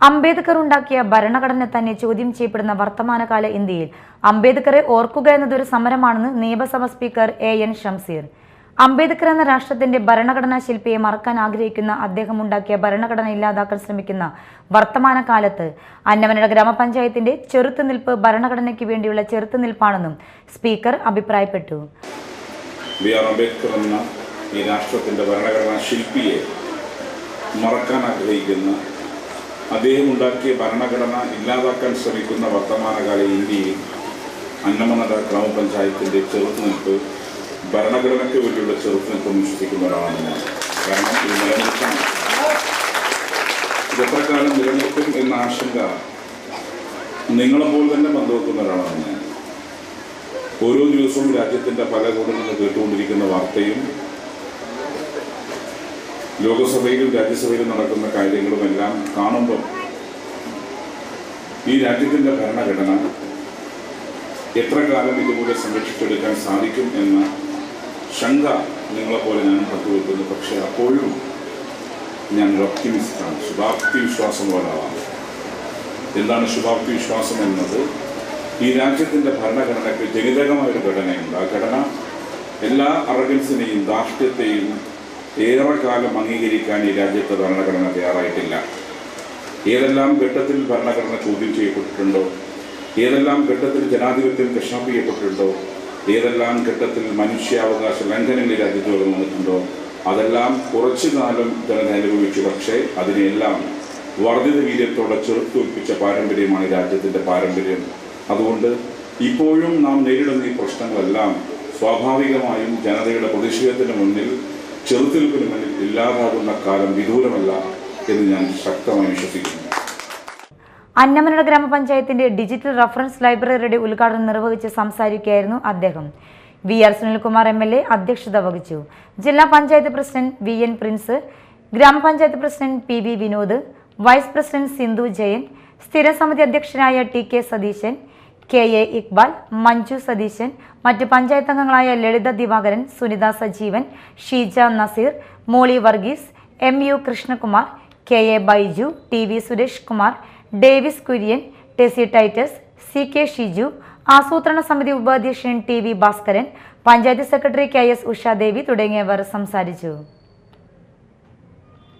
അംബേദ്കർ ഉണ്ടാക്കിയ ഭരണഘടന തന്നെ ചോദ്യം ചെയ്യപ്പെടുന്ന വർത്തമാനകാല ഇന്ത്യയിൽ അംബേദ്കറെ ഓർക്കുക എന്നതൊരു സമരമാണെന്ന് നിയമസഭ speaker A N Shamseer Ambedkar എന്ന രാഷ്ട്രത്തിന്റെ ഭരണഘടനാ ശില്പിയെ മറക്കാൻ ആഗ്രഹിക്കുന്ന അദ്ദേഹം ഉണ്ടാക്കിയ ഭരണഘടന ഇല്ലാതാക്കാൻ ശ്രമിക്കുന്ന വർത്തമാനകാലത്ത് അന്നമനട ഗ്രാമപഞ്ചായത്തിന്റെ ചെറുത്തുനിൽപ്പ് ഭരണഘടനയ്ക്ക് വേണ്ടിയുള്ള ചെറുത്തുനിൽപ്പാണെന്നും സ്പീക്കർ അഭിപ്രായപ്പെട്ടു. അംബേദ്കർ എന്ന ഈ രാഷ്ട്രത്തിന്റെ ഭരണഘടനാ ശില്പിയെ മറക്കാൻ ആഗ്രഹിക്കുന്ന അദ്ദേഹം ഉണ്ടാക്കിയ ഭരണഘടന ഇല്ലാതാക്കാൻ ശ്രമിക്കുന്ന വർത്തമാനകാല ഇന്ത്യയിൽ അന്നമനട ഗ്രാമപഞ്ചായത്തിന്റെ ചെറുത്തുനിൽപ്പ് ഭരണഘടനയ്ക്ക് വേണ്ടിയുള്ള ചെറുത്തുനിൽപ്പ് വിശ്വസിക്കുന്ന ഒരാളാണ് ഞാൻ. കാരണം ഇത് നിലനിൽക്കാൻ എത്രക്കാലം എത്ര കാലം നിലനിൽക്കും എന്ന ആശങ്ക നിങ്ങളെപ്പോലെ തന്നെ പങ്കുവെക്കുന്ന ഒരാളാണ് ഞാൻ. ഓരോ ദിവസവും രാജ്യത്തിന്റെ പല കോണുകളിൽ കേട്ടുകൊണ്ടിരിക്കുന്ന വാർത്തയും ലോകസഭയിലും രാജ്യസഭയിലും നടക്കുന്ന കാര്യങ്ങളുമെല്ലാം കാണുമ്പോൾ ഈ രാജ്യത്തിന്റെ ഭരണഘടന എത്ര കാലം ഇതുപോലെ സംരക്ഷിച്ചെടുക്കാൻ സാധിക്കും എന്ന ശങ്ക നിങ്ങളെപ്പോലെ ഞാനും പങ്കുവെക്കുന്നു. പക്ഷേ അപ്പോഴും ഞാൻ ഒപ്റ്റിമിസ്റ്റാണ്. ശുഭാപ്തി വിശ്വാസമുള്ള ഒരാളാണ് എന്താണ് ശുഭാപ്തി വിശ്വാസം എന്നത്? ഈ രാജ്യത്തിന്റെ ഭരണഘടനയ്ക്ക് ജനിതകമായ ഒരു ഘടനയുണ്ട്. ആ ഘടന എല്ലാ അറഗൻസിനെയും ധാർഷ്ട്യത്തെയും ഏറെക്കാലം അംഗീകരിക്കാൻ ഈ രാജ്യത്തെ ഭരണഘടന തയ്യാറായിട്ടില്ല. ഏതെല്ലാം ഘട്ടത്തിൽ ഭരണഘടന ചോദ്യം ചെയ്യപ്പെട്ടിട്ടുണ്ടോ? ഏതെല്ലാം ഘട്ടത്തിൽ ജനാധിപത്യം കശാപ്പ് ചെയ്യപ്പെട്ടിട്ടുണ്ടോ? ഏതെല്ലാം ഘട്ടത്തിൽ മനുഷ്യാവകാശ ലംഘനങ്ങൾ ഈ രാജ്യത്ത് ഉയർന്നു വന്നിട്ടുണ്ടോ? അതെല്ലാം കുറച്ചു കാലം ജനത അനുഭവിച്ചു. പക്ഷേ അതിനെല്ലാം വർദ്ധിത വീര്യത്തോടെ ചെറുത്തുവെപ്പിച്ച പാരമ്പര്യമാണ് രാജ്യത്തിന്റെ പാരമ്പര്യം. അതുകൊണ്ട് ഇപ്പോഴും നാം നേരിടുന്ന ഈ പ്രശ്നങ്ങളെല്ലാം സ്വാഭാവികമായും ജനതയുടെ പ്രതിഷേധത്തിന് മുന്നിൽ ചെറുത്തിൽപ്പിന് മുന്നിൽ ഇല്ലാതാകുന്ന കാലം വിദൂരമല്ല എന്ന് ഞാൻ ശക്തമായി വിശ്വസിക്കുന്നു. അന്നമനട ഗ്രാമപഞ്ചായത്തിന്റെ ഡിജിറ്റൽ റഫറൻസ് ലൈബ്രറിയുടെ ഉദ്ഘാടനം നിർവഹിച്ച് സംസാരിക്കുകയായിരുന്നു അദ്ദേഹം. V R Sunilkumar M L A അധ്യക്ഷത വഹിച്ചു. ജില്ലാ panchayat president V N Prince ഗ്രാമപഞ്ചായത്ത് president P V Vinod vice president Sindhu Jayan സ്ഥിരസമിതി അധ്യക്ഷനായ T K Satheesan K A Iqbal Manju Satheesan മറ്റ് പഞ്ചായത്ത് അംഗങ്ങളായ Lalitha Divakaran Sunitha Sajeevan Sheeja Nazeer Molly Varghese M U Krishnakumar K A Baiju T V Suresh Kumar Davis Kurian Tessy Titus C K Shiju ആസൂത്രണ സമിതി ഉപാധ്യക്ഷൻ T V Bhaskaran panchayat secretary K S Ushadevi തുടങ്ങിയവർ സംസാരിച്ചു.